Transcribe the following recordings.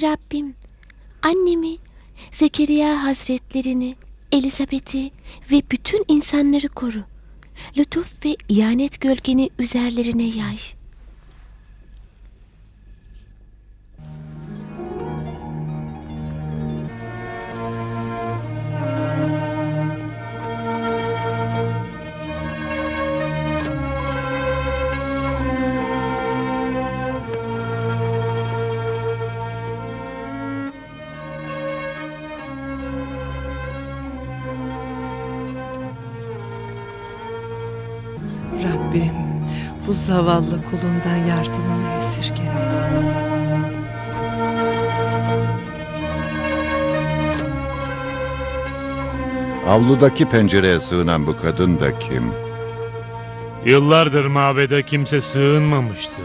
Rabbim annemi, Zekeriya Hazretlerini, Elizabeth'i ve bütün insanları koru. Lütuf ve ihanet gölgeni üzerlerine yay. Rabbim bu zavallı kulundan yardımını esirgeme. Avludaki pencereye sığınan bu kadın da kim? Yıllardır mabede kimse sığınmamıştı.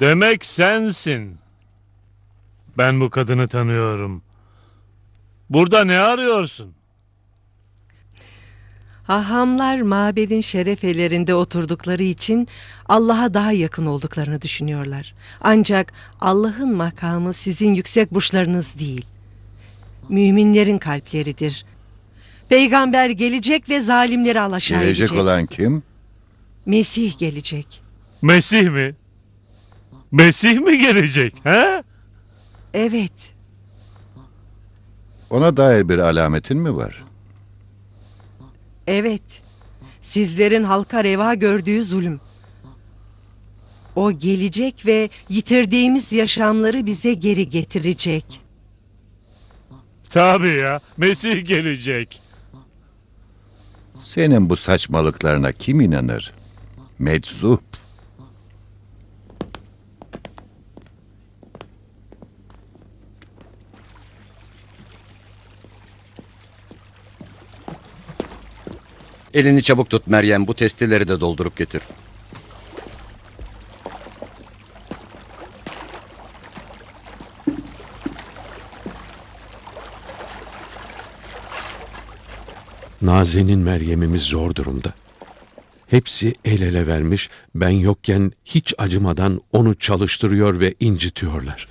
Demek sensin. Ben bu kadını tanıyorum. Burada ne arıyorsun? Hahamlar mabedin şerefelerinde oturdukları için Allah'a daha yakın olduklarını düşünüyorlar. Ancak Allah'ın makamı sizin yüksek burçlarınız değil. Müminlerin kalpleridir. Peygamber gelecek ve zalimleri alaşağı Gelecek edecek. olan kim? Mesih gelecek. Mesih mi? Mesih mi gelecek? He? Evet. Ona dair bir alametin mi var? Evet. Sizlerin halka reva gördüğü zulüm. O gelecek ve yitirdiğimiz yaşamları bize geri getirecek. Tabii ya. Mesih gelecek. Senin bu saçmalıklarına kim inanır? Meczup. Elini çabuk tut Meryem. Bu testileri de doldurup getir. Nazenin Meryem'imiz zor durumda. Hepsi el ele vermiş, ben yokken hiç acımadan onu çalıştırıyor ve incitiyorlar.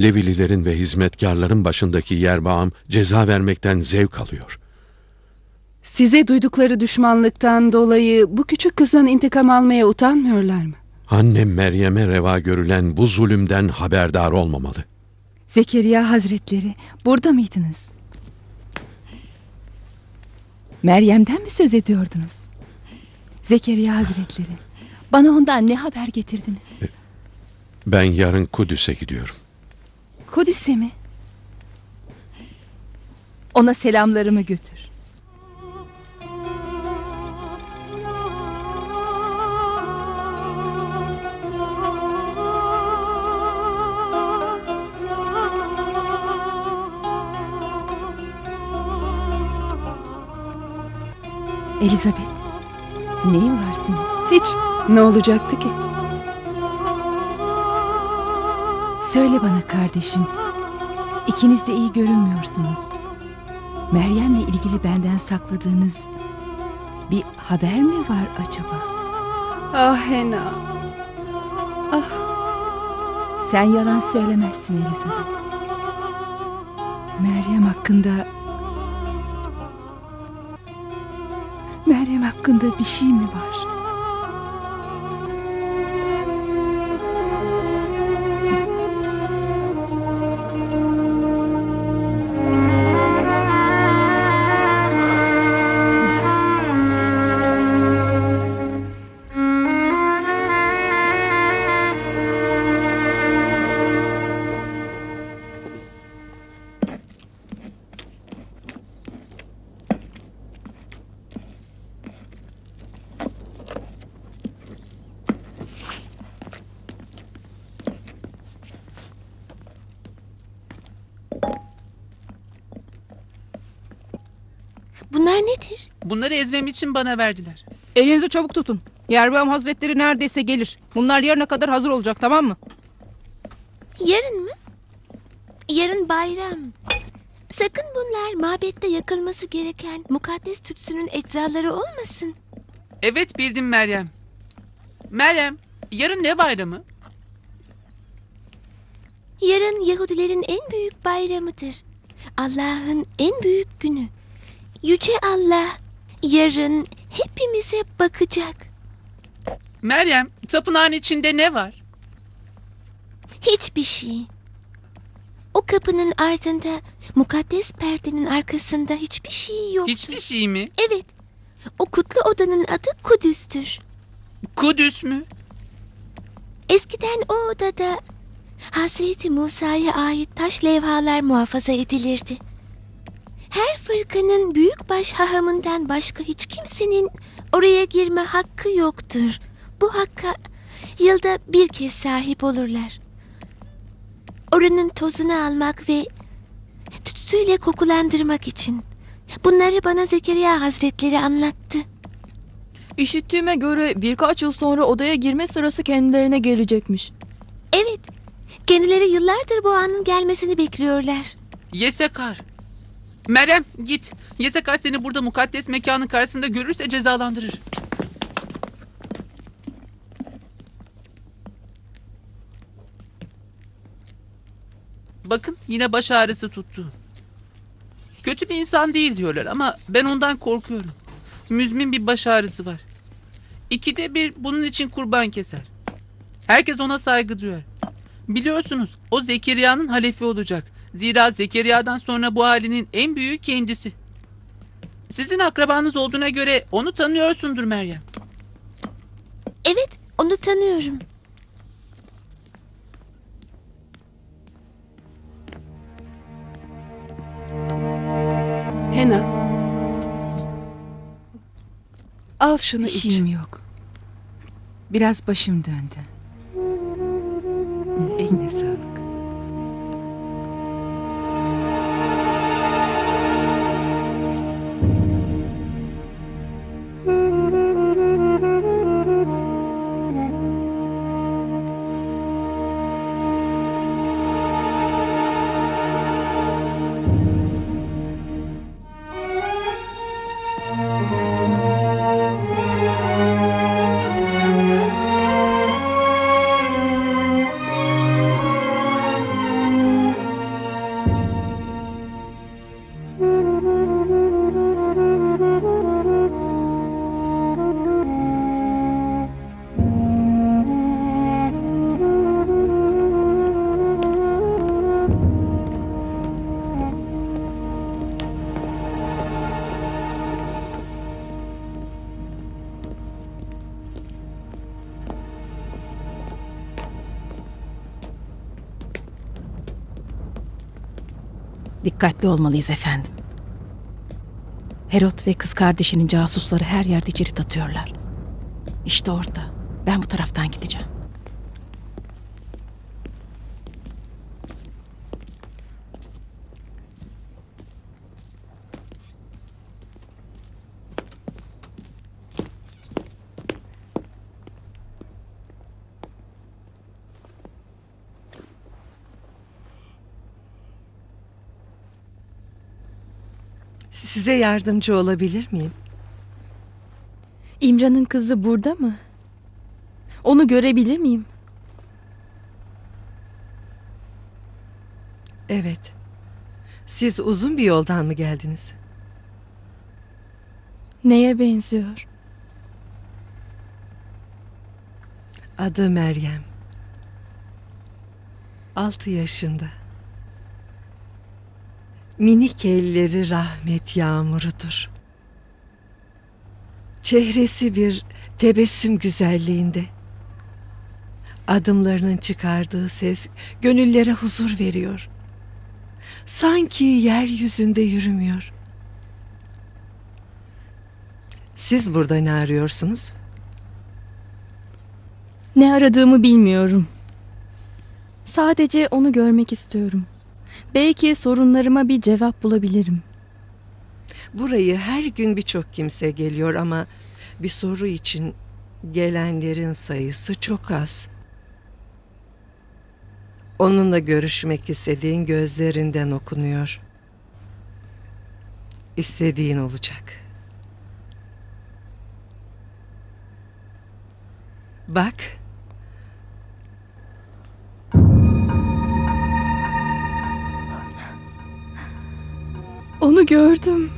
Levililerin ve hizmetkarların başındaki yerbağım ceza vermekten zevk alıyor. Size duydukları düşmanlıktan dolayı bu küçük kızdan intikam almaya utanmıyorlar mı? Annem Meryem'e reva görülen bu zulümden haberdar olmamalı. Zekeriya Hazretleri burada mıydınız? Meryem'den mi söz ediyordunuz? Zekeriya Hazretleri bana ondan ne haber getirdiniz? Ben yarın Kudüs'e gidiyorum. Kudüs'e mi? Ona selamlarımı götür. Elizabeth, neyin var senin? Hiç. Ne olacaktı ki? Söyle bana kardeşim, ikiniz de iyi görünmüyorsunuz. Meryem'le ilgili benden sakladığınız bir haber mi var acaba? Ah Hena. Ah. Sen yalan söylemezsin Elizabeth. Meryem hakkında... hakkında bir şey mi var? Ezmem için bana verdiler. Elinizi çabuk tutun. Yerbağım Hazretleri neredeyse gelir. Bunlar yarına kadar hazır olacak tamam mı? Yarın mı? Yarın bayram. Sakın bunlar mabette yakılması gereken mukaddes tütsünün eczaları olmasın. Evet bildim Meryem. Meryem Yarın ne bayramı? Yarın Yahudilerin en büyük bayramıdır. Allah'ın en büyük günü. Yüce Allah yarın hepimize bakacak. Meryem, tapınağın içinde ne var? Hiçbir şey. O kapının ardında, mukaddes perdenin arkasında hiçbir şey yok. Hiçbir şey mi? Evet. O kutlu odanın adı Kudüs'tür. Kudüs mü? Eskiden o odada Hazreti Musa'ya ait taş levhalar muhafaza edilirdi. Her fırkanın büyükbaş hahamından başka hiç kimsenin oraya girme hakkı yoktur. Bu hakka yılda bir kez sahip olurlar. Oranın tozunu almak ve tütsüyle kokulandırmak için. Bunları bana Zekeriya Hazretleri anlattı. İşittiğime göre birkaç yıl sonra odaya girme sırası kendilerine gelecekmiş. Evet, kendileri yıllardır bu anın gelmesini bekliyorlar. Yesekar. Meryem git. Yesekar seni burada mukaddes mekanın karşısında görürse cezalandırır. Bakın yine baş ağrısı tuttu. Kötü bir insan değil diyorlar ama ben ondan korkuyorum. Müzmin bir baş ağrısı var. İkide bir bunun için kurban keser. Herkes ona saygı duyar. Biliyorsunuz o Zekeriya'nın halefi olacak. Zira Zekeriya'dan sonra bu halinin en büyüğü kendisi. Sizin akrabanız olduğuna göre onu tanıyorsundur Meryem. Evet, onu tanıyorum. Hena. Al şunu iç. şeyim yok. Biraz başım döndü. Eline sağlık. Dikkatli olmalıyız efendim. Herod ve kız kardeşinin casusları her yerde cirit atıyorlar. İşte orada. Ben bu taraftan gideceğim. Size yardımcı olabilir miyim? İmran'ın kızı burada mı? Onu görebilir miyim? Evet. Siz uzun bir yoldan mı geldiniz? Neye benziyor? Adı Meryem. Altı yaşında. Minik elleri rahmet yağmurudur. Çehresi bir tebessüm güzelliğinde. Adımlarının çıkardığı ses gönüllere huzur veriyor. Sanki yeryüzünde yürümüyor. Siz burada ne arıyorsunuz? Ne aradığımı bilmiyorum. Sadece onu görmek istiyorum. Belki sorunlarıma bir cevap bulabilirim. Burayı her gün birçok kimse geliyor ama bir soru için gelenlerin sayısı çok az. Onunla görüşmek istediğin gözlerinden okunuyor. İstediğin olacak. Bak, Onu gördüm.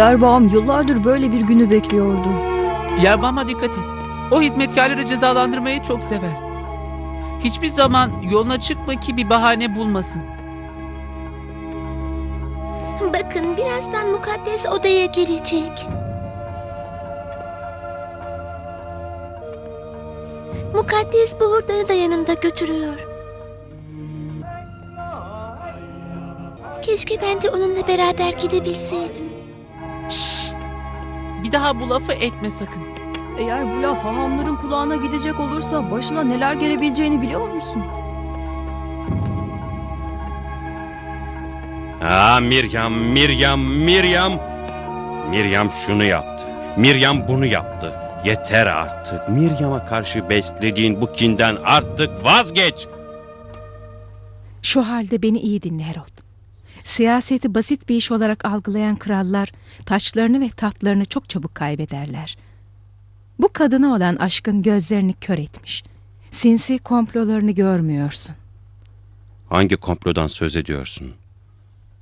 Yerbağım yıllardır böyle bir günü bekliyordu. Yerbağıma dikkat et. O hizmetkarları cezalandırmayı çok sever. Hiçbir zaman yoluna çıkma ki bir bahane bulmasın. Bakın birazdan mukaddes odaya girecek. Mukaddes bu hurdanı da yanında götürüyor. Keşke ben de onunla beraber gidebilseydim. Şşt! Bir daha bu lafı etme sakın. Eğer bu laf hahamların kulağına gidecek olursa başına neler gelebileceğini biliyor musun? Aa Miryam, Miryam, Miryam. Miryam şunu yaptı. Miryam bunu yaptı. Yeter artık. Miryam'a karşı beslediğin bu kinden artık vazgeç. Şu halde beni iyi dinle Herod. Siyaseti basit bir iş olarak algılayan krallar taçlarını ve tahtlarını çok çabuk kaybederler. Bu kadına olan aşkın gözlerini kör etmiş. Sinsi komplolarını görmüyorsun. Hangi komplodan söz ediyorsun?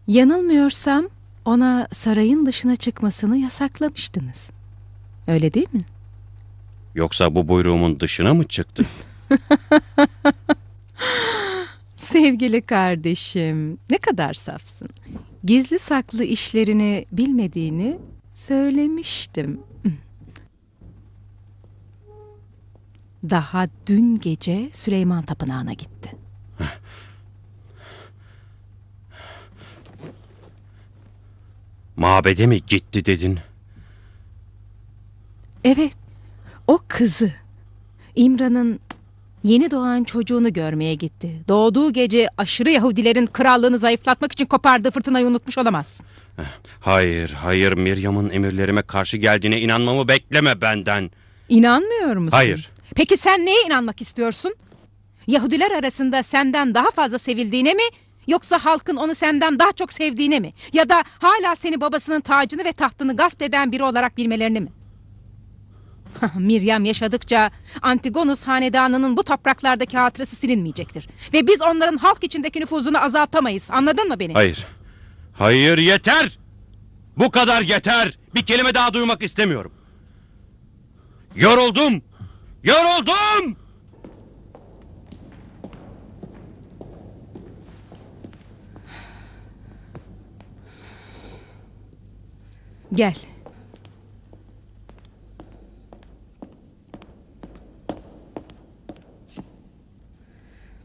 Yanılmıyorsam ona sarayın dışına çıkmasını yasaklamıştınız. Öyle değil mi? Yoksa bu buyruğumun dışına mı çıktı? Sevgili kardeşim, ne kadar safsın. Gizli saklı işlerini bilmediğini söylemiştim. Daha dün gece Süleyman Tapınağı'na gitti. Mabede mi gitti dedin? Evet, o kızı İmran'ın yeni doğan çocuğunu görmeye gitti. Doğduğu gece aşırı Yahudilerin krallığını zayıflatmak için kopardığı fırtınayı unutmuş olamaz. Hayır, hayır Miryam'ın emirlerime karşı geldiğine inanmamı bekleme benden. İnanmıyor musun? Hayır. Peki sen neye inanmak istiyorsun? Yahudiler arasında senden daha fazla sevildiğine mi? Yoksa halkın onu senden daha çok sevdiğine mi? Ya da hala seni babasının tacını ve tahtını gasp eden biri olarak bilmelerini mi? Miryam yaşadıkça Antigonus hanedanının bu topraklardaki hatırası silinmeyecektir. Ve biz onların halk içindeki nüfuzunu azaltamayız. Anladın mı beni? Hayır. Hayır yeter. Bu kadar yeter. Bir kelime daha duymak istemiyorum. Yoruldum. Yoruldum. Gel.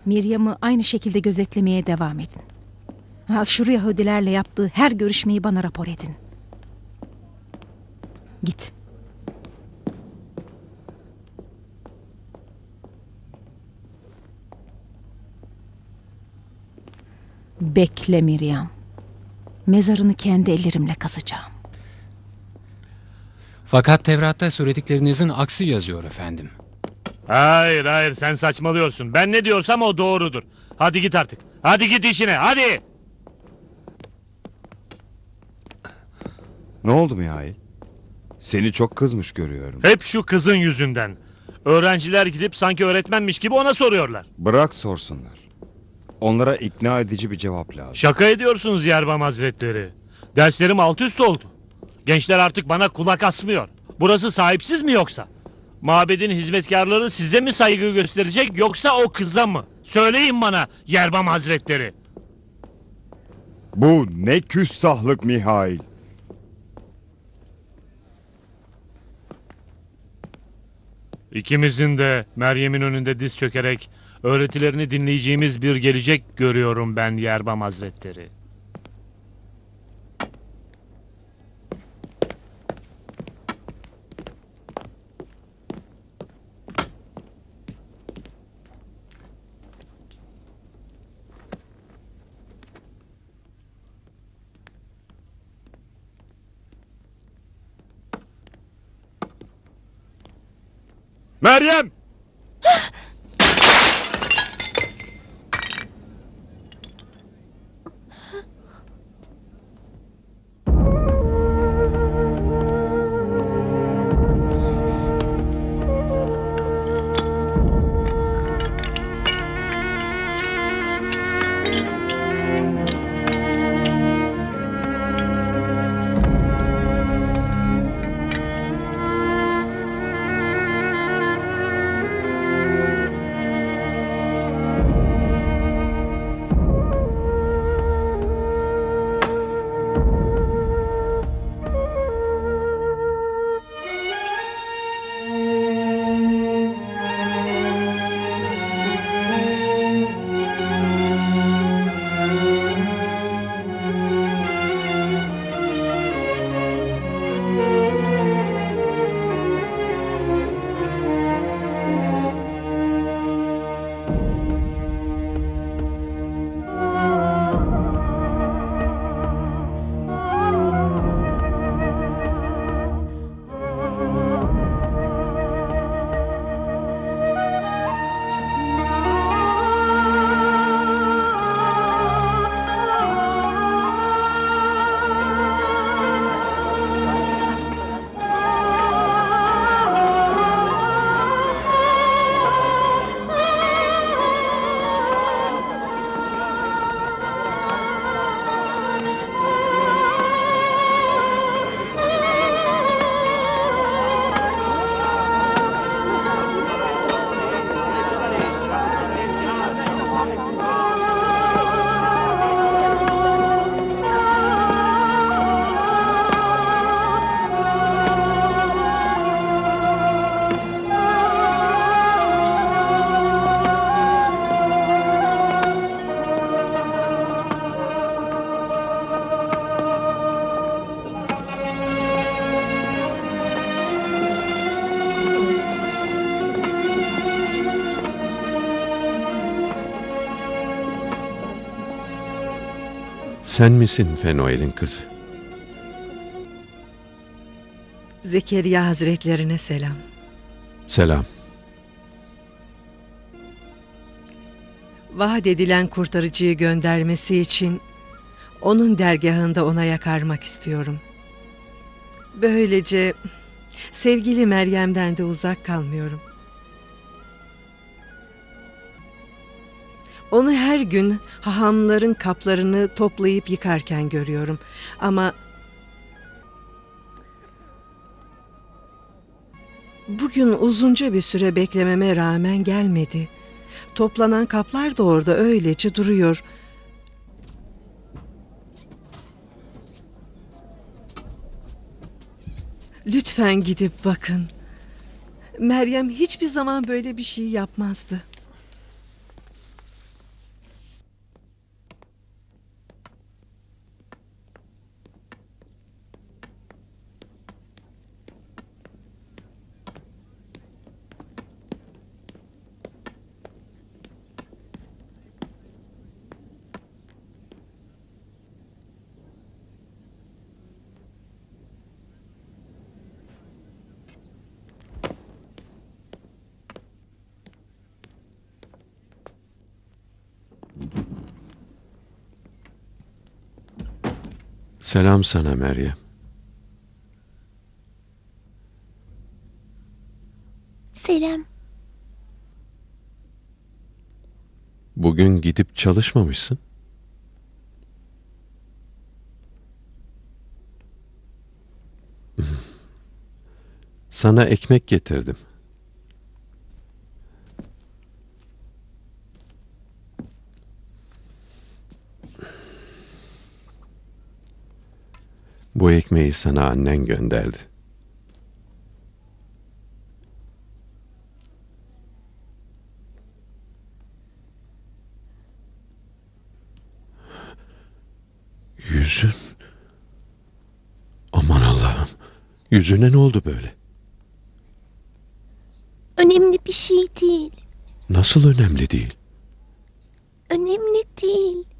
Miryam'ı aynı şekilde gözetlemeye devam edin. Aşırı Yahudilerle yaptığı her görüşmeyi bana rapor edin. Git. Bekle Miryam. Mezarını kendi ellerimle kazacağım. Fakat Tevrat'ta söylediklerinizin aksi yazıyor efendim. Hayır hayır sen saçmalıyorsun. Ben ne diyorsam o doğrudur. Hadi git artık. Hadi git işine hadi. Ne oldu Mihail? Seni çok kızmış görüyorum. Hep şu kızın yüzünden. Öğrenciler gidip sanki öğretmenmiş gibi ona soruyorlar. Bırak sorsunlar. Onlara ikna edici bir cevap lazım. Şaka ediyorsunuz Yerbam Hazretleri. Derslerim alt üst oldu. Gençler artık bana kulak asmıyor. Burası sahipsiz mi yoksa? Mabedin hizmetkarları size mi saygı gösterecek yoksa o kıza mı? Söyleyin bana Yerbam Hazretleri. Bu ne küstahlık Mihail. İkimizin de Meryem'in önünde diz çökerek öğretilerini dinleyeceğimiz bir gelecek görüyorum ben Yerbam Hazretleri. Meryem! Sen misin Fenoel'in kızı? Zekeriya Hazretlerine selam. Selam. Vaat edilen kurtarıcıyı göndermesi için onun dergahında ona yakarmak istiyorum. Böylece sevgili Meryem'den de uzak kalmıyorum. Onu her gün hahamların kaplarını toplayıp yıkarken görüyorum. Ama bugün uzunca bir süre beklememe rağmen gelmedi. Toplanan kaplar da orada öylece duruyor. Lütfen gidip bakın. Meryem hiçbir zaman böyle bir şey yapmazdı. Selam sana Meryem. Selam. Bugün gidip çalışmamışsın. Sana ekmek getirdim. Bu ekmeği sana annen gönderdi. Yüzün. Aman Allah'ım. Yüzüne ne oldu böyle? Önemli bir şey değil. Nasıl önemli değil? Önemli değil.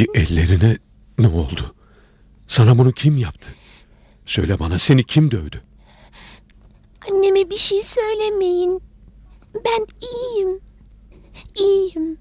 Peki ellerine ne oldu? Sana bunu kim yaptı? Söyle bana seni kim dövdü? Anneme bir şey söylemeyin. Ben iyiyim. İyiyim.